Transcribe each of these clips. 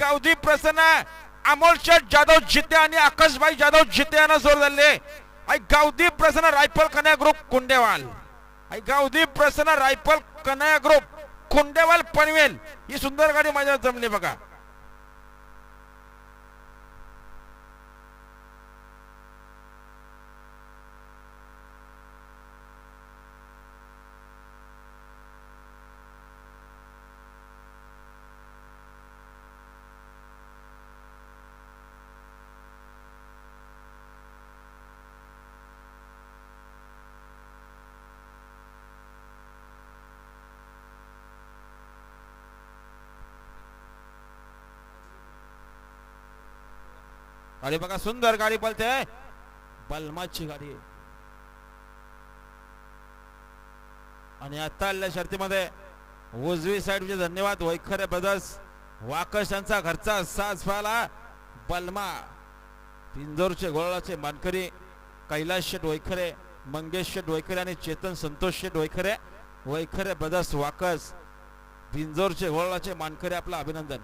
गावधी प्रसन्न अमोल शेठ जाधव जिते आणि आकाशभाई जाधव जिते यांना जोर झाले आई गावधी प्रसन्न रायफल कन्या ग्रुप कुंडेवाल. आई गावधी प्रसन्न रायफल कन्या ग्रुप कुंडेवाल पनवेल. ही सुंदर गाडी माझ्या जमली बघा. गाडी बघा सुंदर गाडी पळते. बलमाची गाडी. आणि आता आलेल्या शर्तीमध्ये उजवी साईडचे धन्यवाद वैखरे ब्रदर्स वाकश यांचा घरचा साज पाहिला. बलमा पिंजोरचे गोळाचे मानकरी कैलास शेठ वैखरे मंगेश शेठ वैखरे आणि चेतन संतोष शेठ वैखरे. वैखरे ब्रदर्स वाकस पिंजोरचे गोळाचे मानकरी आपलं अभिनंदन.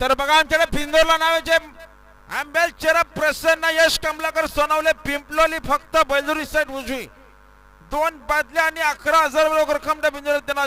तर बघा आमच्याकडे पिंजोरला नावाचे आंब्याल चरप प्रसन्न यश कमलाकर सोनवले पिंपलोली फक्त बैजुरी साईड उजवी. दोन बादल्या आणि अकरा हजार रक्कम त्या पिंजोर त्यांना